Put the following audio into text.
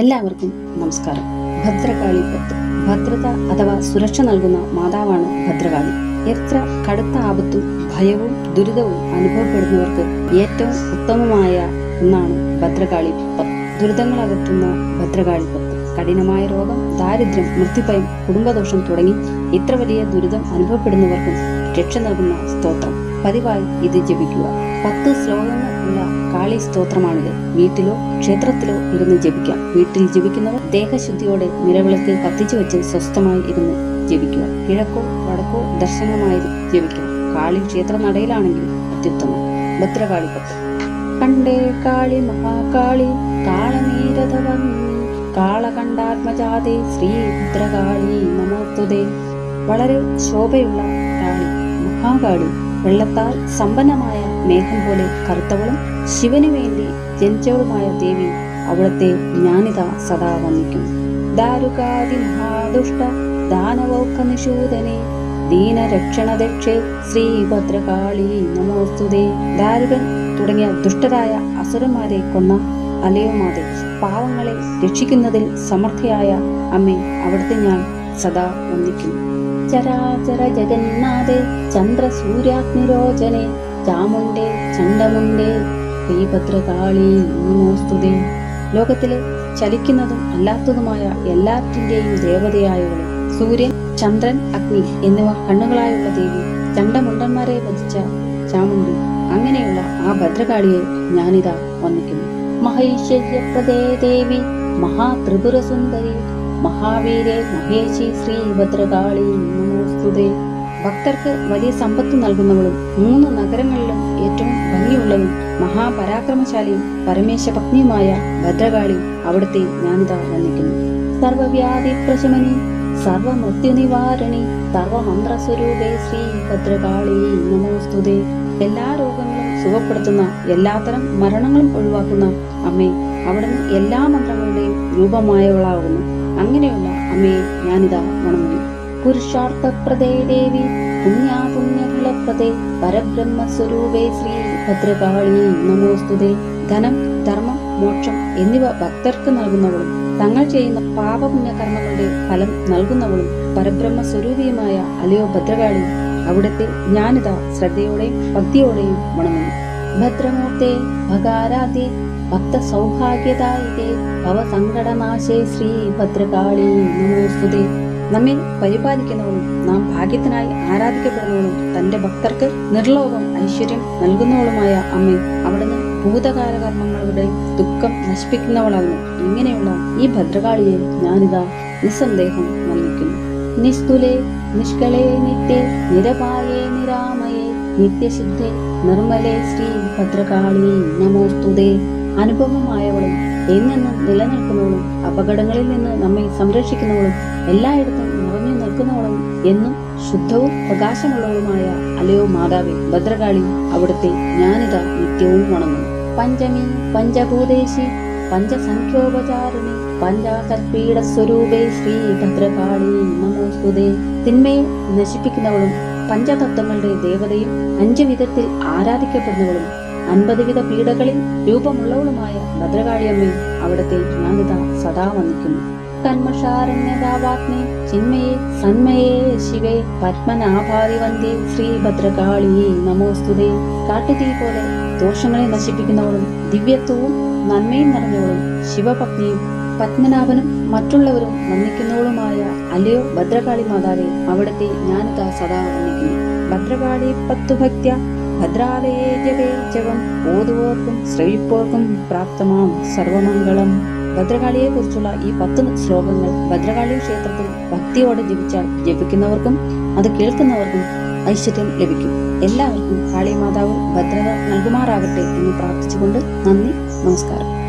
എല്ലാവർക്കും നമസ്കാരം. ഭദ്രകാളി പത്ത് ഭദ്രത അഥവാ സുരക്ഷ നൽകുന്ന മാതാവാണ് ഭദ്രകാളി. എത്ര കടുത്ത ആപത്തും ഭയവും ദുരിതവും അനുഭവപ്പെടുന്നവർക്ക് ഏറ്റവും ഉത്തമമായ ഒന്നാണ് ഭദ്രകാളി പത്ത് ദുരിതങ്ങൾ അകറ്റുന്ന ഭദ്രകാളി പത്ത് കഠിനമായ രോഗം ദാരിദ്ര്യം മൃത്യുഭയം കുടുംബദോഷം തുടങ്ങി ഇത്ര വലിയ ദുരിതം അനുഭവപ്പെടുന്നവർക്കും രക്ഷ നൽകുന്ന സ്തോത്രം. പതിവായി ഇത് ജപിക്കുക. പത്ത് ശ്ലോകങ്ങൾ ഉള്ള കാളി സ്തോത്രമാണിത്. വീട്ടിലോ ക്ഷേത്രത്തിലോ ഇരുന്ന് ജപിക്കാം. വീട്ടിൽ ജപിക്കുന്നവർ ദേഹശുദ്ധിയോടെ നിലവിളക്ക് കത്തിച്ചു വെച്ച് സ്വസ്ഥമായി ഇരുന്ന് ജപിക്കുക. കിഴക്കോ വടക്കോ ദർശനമായി ജപിക്കാം. കാളി ക്ഷേത്ര നടയിലാണെങ്കിൽ അത്യുത്തമം. ഭദ്രകാളി പത്ത് കണ്ടേ കാളി മഹാകാളി കാളനീരഥവർണി കാളകണ്ഠാത്മജാതേ ശ്രീ ഭദ്രകാളി നമോത്തുതേ വളരെ ശോഭയുള്ള കാളി മഹാകാളി വെള്ളത്താൽ സമ്പന്നമായ മേഘം പോലെ കറുത്തവളും ശിവനു വേണ്ടി ജനിച്ചവളുമായ ദേവി അവളത്തെ ജ്ഞാനിത സദാ വന്ദിക്കും. ദാരുകാതി മഹാദുഷ്ട ദാനവൗക്ക നിഷൂദനെ ദീനരക്ഷണദക്ഷേ ശ്രീഭദ്രകാളി നമോസ്തുതേ. ദാരുകൻ തുടങ്ങിയ ദുഷ്ടരായ അസുരന്മാരെ കൊന്ന അലയുമാതെ പാവങ്ങളെ രക്ഷിക്കുന്നതിൽ സമർത്ഥയായ അമ്മേ അവിടുത്തെ ഞാൻ സദാ വന്ദിക്കുന്നു ചരാചര ജഗന്നാഥേ ചന്ദ്രസൂര്യാഗ്നിരോചനെ ചാമുണ്ടേ ചണ്ടമുണ്ടേ ശ്രീഭദ്രകാളി നമോസ്തുതേ. ലോകത്തിലെ ചലിക്കുന്നതും അല്ലാത്തതുമായ എല്ലാറ്റിന്റെയും ദേവതയായവളെ സൂര്യൻ ചന്ദ്രൻ അഗ്നി എന്നിവ കണ്ണുകളായുള്ള ദേവി ചണ്ടമുണ്ടന്മാരെ വധിച്ച ചാമുണ്ടി അങ്ങനെയുള്ള ആ ഭദ്രകാളിയെ ഞാനിതാ വന്നിക്കുന്നു. മഹൈശ്വര്യപ്രദേ ദേവി മഹാത്രിപുര സുന്ദരി മഹാവീരെ മഹേശി ശ്രീ ഭദ്രകാളി നമോസ്തുതേ. ഭക്തർക്ക് വലിയ സമ്പത്ത് നൽകുന്നവളും മൂന്ന് നഗരങ്ങളിലും ഏറ്റവും ഭംഗിയുള്ളതും മഹാപരാക്രമശാലിയും പരമേശ പത്നിയുമായ ഭദ്രകാളി അവിടുത്തെ ഞാനിതാ വന്നിക്കുന്നു സർവവ്യാധി പ്രശമനി സർവമൃത്യുനിവാരണി സർവമന്ത്രസ്വരൂപേ ശ്രീ ഭദ്രകാളി നമോസ്തുതേ. എല്ലാ രോഗങ്ങളും സുഖപ്പെടുത്തുന്ന എല്ലാത്തരം മരണങ്ങളും ഒഴിവാക്കുന്ന അമ്മേ അവിടുന്ന് എല്ലാ മന്ത്രങ്ങളുടെയും രൂപമായവളാകുന്നു. അങ്ങനെയുള്ള അമ്മയെ ഞാനിതാ വണങ്ങുന്നു പുരുഷാർത്ഥപ്രദേ ദേവി പുണ്യാപുണ്യഫലപ്രദേ പരബ്രഹ്മസ്വരൂപേ ശ്രീ ഭദ്രകാളി നമോസ്തുതേ. ധനം ധർമ്മം മോക്ഷം എന്നിവ ഭക്തർക്ക് നൽകുന്നവളും തങ്ങൾ ചെയ്യുന്ന പാപപുണ്യ കർമ്മങ്ങളുടെ ഫലം നൽകുന്നവളും പരബ്രഹ്മ സ്വരൂപിയുമായ അലയോ ഭദ്രകാളി. അവിടത്തെ ഞാനിതാ ശ്രദ്ധയോടെയും ഭക്തിയോടെയും വണങ്ങുന്നു ഭദ്രമൂർത്തേ ഭഗാരാധ്യേ ഭക്ത സൗഭാഗ്യദായികേ ഭവസങ്കടനാശേ ശ്രീ ഭദ്രകാളി നമോസ്തുതേ. നമ്മെ പരിപാലിക്കുന്നവളും നാം ഭാഗ്യത്തിനായി ആരാധിക്കപ്പെടുന്നവളും തന്റെ ഭക്തർക്ക് നിർലോകം ഐശ്വര്യം നൽകുന്നവളുമായ അമ്മ അവിടുന്ന് ഭൂതകാല കർമ്മങ്ങളുടെ ദുഃഖം നശിപ്പിക്കുന്നവളാകുന്നു. ഇങ്ങനെയുള്ള ഈ ഭദ്രകാളിയെ ഞാനിതാ നിസ്സന്ദേഹം നൽകിക്കുന്നു. നിസ്തുലേ നിഷ്കളേ നിത്യേ നിരപായേ നിരാമയേ നിത്യശുദ്ധേ നിർമ്മലേ ശ്രീ ഭദ്രകാളി നമോസ്തുതേ. അനുഭവമായവളും എന്നെന്നും നിലനിൽക്കുന്നവളും അപകടങ്ങളിൽ നിന്ന് നമ്മെ സംരക്ഷിക്കുന്നവളും എല്ലായിടത്തും നിറഞ്ഞു നിൽക്കുന്നവളും എന്നും ശുദ്ധവും പ്രകാശമുള്ളവളുമായ അലയോ മാതാവേ ഭദ്രകാളി അവിടുത്തെ ഞാനിത നിത്യവും വണങ്ങുന്നു പഞ്ചമി പഞ്ചഭൂതേശി പഞ്ചസംഖ്യോപചാരിണി പഞ്ചാകൽപീഡ സ്വരൂപേ ശ്രീ ഭദ്രകാളി നമോസ്തുതേ. തിന്മയെ നശിപ്പിക്കുന്നവളും പഞ്ചതത്വങ്ങളുടെ ദേവതയും അഞ്ചു വിധത്തിൽ ആരാധിക്കപ്പെടുന്നവളും അൻപത് വിധ പീഡകളിൽ രൂപമുള്ളവളുമായ ഭദ്രകാളിയമ്മേ അവിടത്തെ ജ്ഞാനിത സദാ വന്നിക്കുന്നു. കന്മഷാരണ്യതാവാഗ്നി ചിന്മയെ സന്മയേ ശിവേ പത്മനാഭാരി വന്ദേ ശ്രീ ഭദ്രകാളി നമോസ്തുതേ. കാട്ടുതീ പോലെ ദോഷങ്ങളെ നശിപ്പിക്കുന്നവളും ദിവ്യത്വവും നന്മയും നിറഞ്ഞവളും ശിവപത്നിയും പത്മനാഭനും മറ്റുള്ളവരും വന്ദിക്കുന്നവളുമായ അല്ലയോ ഭദ്രകാളി മാതാവേ അവിടത്തെ ഞാനിതാ സദാ വന്ദിക്കുന്നു ഭദ്രകാളി പത്തു ജപം ഓതുവോർക്കും ശ്രവിപ്പോർക്കും പ്രാപ്തമാം സർവമംഗളം. ഭദ്രകാളിയെ കുറിച്ചുള്ള ഈ പത്ത് ശ്ലോകങ്ങൾ ഭദ്രകാളി ക്ഷേത്രത്തിൽ ഭക്തിയോടെ ജപിച്ചാൽ ജപിക്കുന്നവർക്കും അത് കേൾക്കുന്നവർക്കും ഐശ്വര്യം ലഭിക്കും. എല്ലാവർക്കും കാളിമാതാവ് ഭദ്രത നൽകുമാറാകട്ടെ എന്ന് പ്രാർത്ഥിച്ചുകൊണ്ട് നന്ദി നമസ്കാരം.